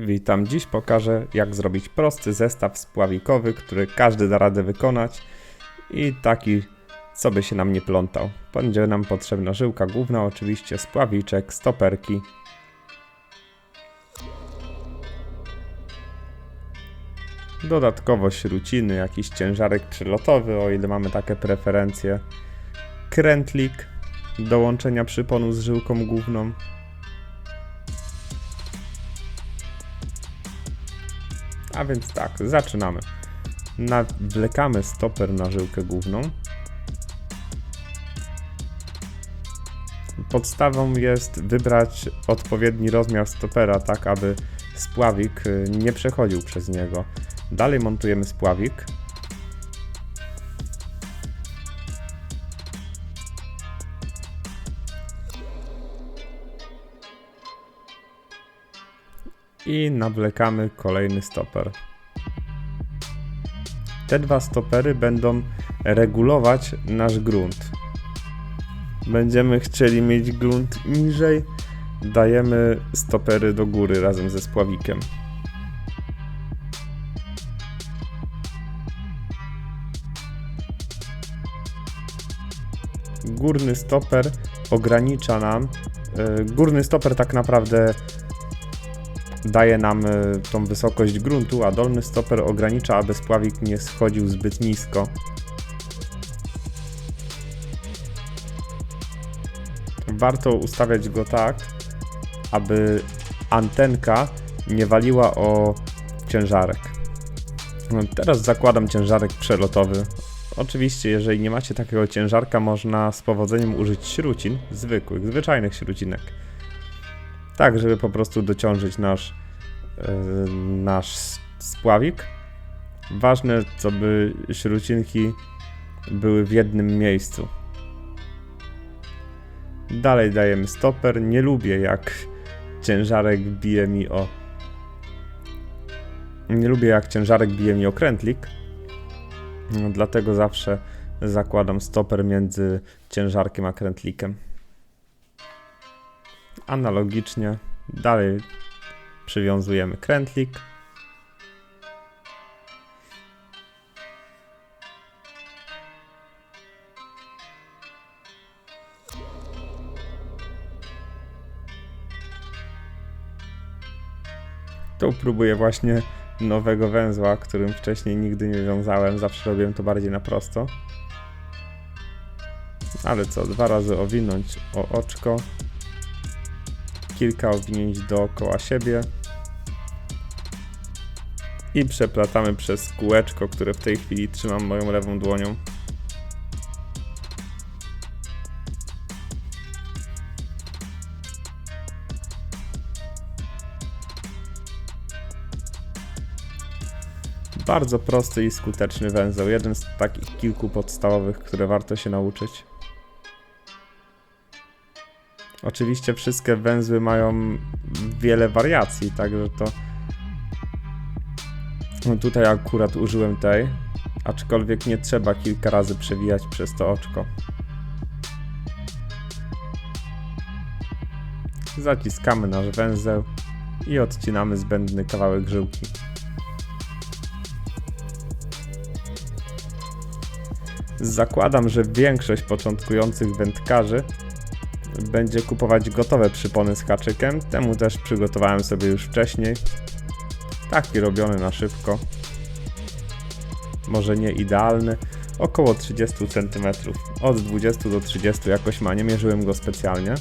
Witam. Dziś pokażę jak zrobić prosty zestaw spławikowy, który każdy da radę wykonać i taki, co by się nam nie plątał. Będzie nam potrzebna żyłka główna, oczywiście spławiczek, stoperki. Dodatkowo śruciny, jakiś ciężarek przelotowy, o ile mamy takie preferencje. Krętlik do łączenia przyponu z żyłką główną. A więc tak, zaczynamy. Nawlekamy stoper na żyłkę główną. Podstawą jest wybrać odpowiedni rozmiar stopera, tak aby spławik y, nie przechodził przez niego. Dalej montujemy spławik. I nawlekamy kolejny stoper. Te dwa stopery będą regulować nasz grunt. Będziemy chcieli mieć grunt niżej, dajemy stopery do góry razem ze spławikiem. Górny stoper ogranicza nam. e, Górny stoper tak naprawdę daje nam y, tą wysokość gruntu, a dolny stoper ogranicza, aby spławik nie schodził zbyt nisko. Warto ustawiać go tak, aby antenka nie waliła o ciężarek. No, Teraz zakładam ciężarek przelotowy. Oczywiście, jeżeli nie macie takiego ciężarka, można z powodzeniem użyć śrucin, zwykłych, zwyczajnych śrucinek. Tak, żeby po prostu dociążyć nasz, yy, nasz spławik. Ważne, co by śrucinki były w jednym miejscu. Dalej dajemy stoper. Nie lubię jak ciężarek bije mi o. Nie lubię jak ciężarek bije mi o krętlik. No, dlatego zawsze zakładam stoper między ciężarkiem a krętlikiem analogicznie dalej przywiązujemy krętlik. Tu próbuję właśnie nowego węzła, którym wcześniej nigdy nie wiązałem, zawsze robiłem to bardziej na prosto. Ale co, dwa razy owinąć o oczko kilka owinięć dookoła siebie i przeplatamy przez kółeczko, które w tej chwili trzymam moją lewą dłonią. Bardzo prosty i skuteczny węzeł, jeden z takich kilku podstawowych, które warto się nauczyć. Oczywiście wszystkie węzły mają wiele wariacji, także to. No tutaj akurat użyłem tej, aczkolwiek nie trzeba kilka razy przewijać przez to oczko. Zaciskamy nasz węzeł i odcinamy zbędny kawałek żyłki. Zakładam, że większość początkujących wędkarzy będzie kupować gotowe przypony z haczykiem. Temu też przygotowałem sobie już wcześniej. Taki robiony na szybko. Może nie idealny. Około 30 cm. Od 20 do 30 jakoś ma. Nie mierzyłem go specjalnie.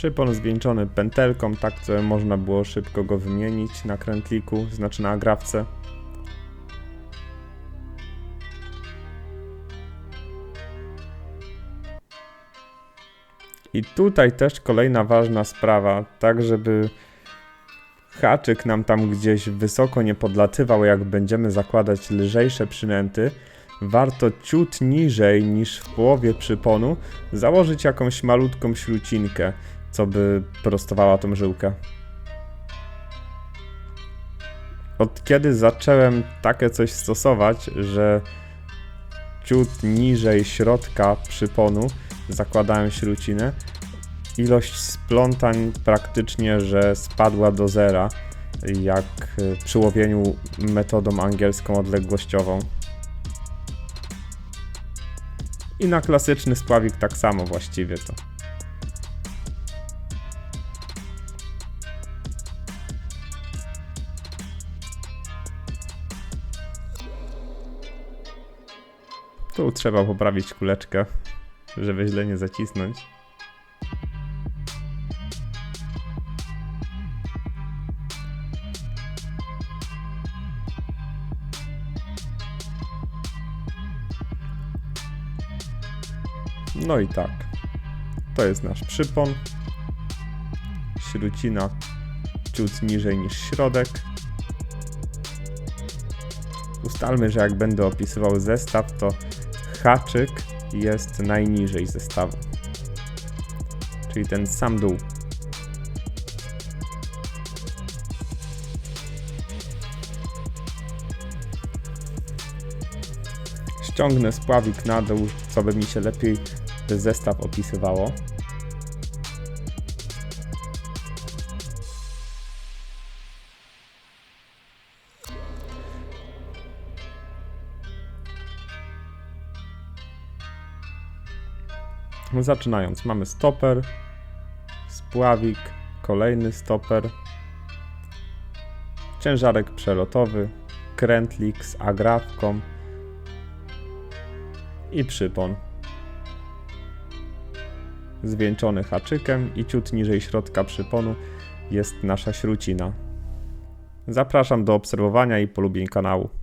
Przypon zwieńczony pętelką, tak co można było szybko go wymienić na krętliku, znaczy na agrawce. I tutaj też kolejna ważna sprawa, tak żeby haczyk nam tam gdzieś wysoko nie podlatywał, jak będziemy zakładać lżejsze przynęty, warto ciut niżej niż w połowie przyponu założyć jakąś malutką śrucinkę co by prostowała tą żyłkę. Od kiedy zacząłem takie coś stosować, że ciut niżej środka przyponu zakładałem śrucinę, ilość splątań praktycznie, że spadła do zera, jak przy łowieniu metodą angielską odległościową. I na klasyczny spławik tak samo właściwie to. Tu trzeba poprawić kuleczkę, żeby źle nie zacisnąć. No i tak. To jest nasz przypon. Śrucina ciut niżej niż środek. Ustalmy, że jak będę opisywał zestaw, to haczyk jest najniżej zestawu. Czyli ten sam dół. Ściągnę spławik na dół, co by mi się lepiej zestaw opisywało. Zaczynając, mamy stoper, spławik, kolejny stoper, ciężarek przelotowy, krętlik z agrawką i przypon. Zwieńczony haczykiem i ciut niżej środka przyponu jest nasza śrucina. Zapraszam do obserwowania i polubień kanału.